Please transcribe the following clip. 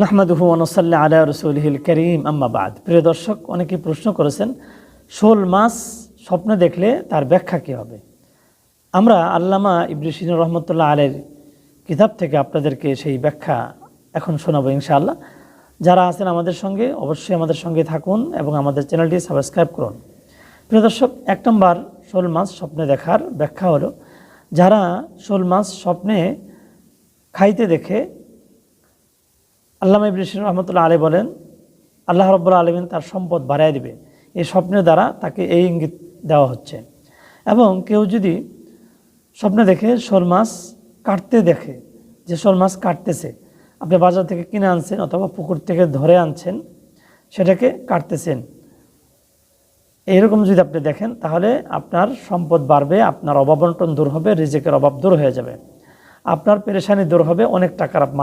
নাহমাদুহু ওনসাল্লা আলা রসুলহিল করিম আম্মাবাদ প্রিয় দর্শক অনেকে প্রশ্ন করেছেন শোল মাছ স্বপ্নে দেখলে তার ব্যাখ্যা কী হবে? আমরা আল্লামা ইবরিসিন রহমতুল্লাহ আলের কিতাব থেকে আপনাদেরকে সেই ব্যাখ্যা এখন শোনাবো ইনশাআল্লাহ। যারা আছেন আমাদের সঙ্গে, অবশ্যই আমাদের সঙ্গে থাকুন এবং আমাদের চ্যানেলটি সাবস্ক্রাইব করুন। প্রিয় দর্শক, এক নম্বর শোল মাছ স্বপ্নে দেখার ব্যাখ্যা হলো, যারা শোল মাছ স্বপ্নে খাইতে দেখে আল্লামা ইবরিসিন রহমতুল্লাহ আলী বলেন, আল্লাহ রব্বুল্লা আলমিন তার সম্পদ বাড়ায় দিবে। এই স্বপ্নের দ্বারা তাকে এই ইঙ্গিত দেওয়া হচ্ছে। এবং কেউ যদি স্বপ্নে দেখে শোল মাছ কাটতে দেখে, যে শোল মাছ কাটতেছে, আপনি বাজার থেকে কিনে আনছেন অথবা পুকুর থেকে ধরে আনছেন, সেটাকে কাটতেছেন। এইরকম যদি আপনি দেখেন, তাহলে আপনার সম্পদ বাড়বে, আপনার অভাবন্টন দূর হবে, রিজেকের অভাব দূর হয়ে যাবে। আপনার পেরেশানি দূর হবে, অনেক টাকার মালিক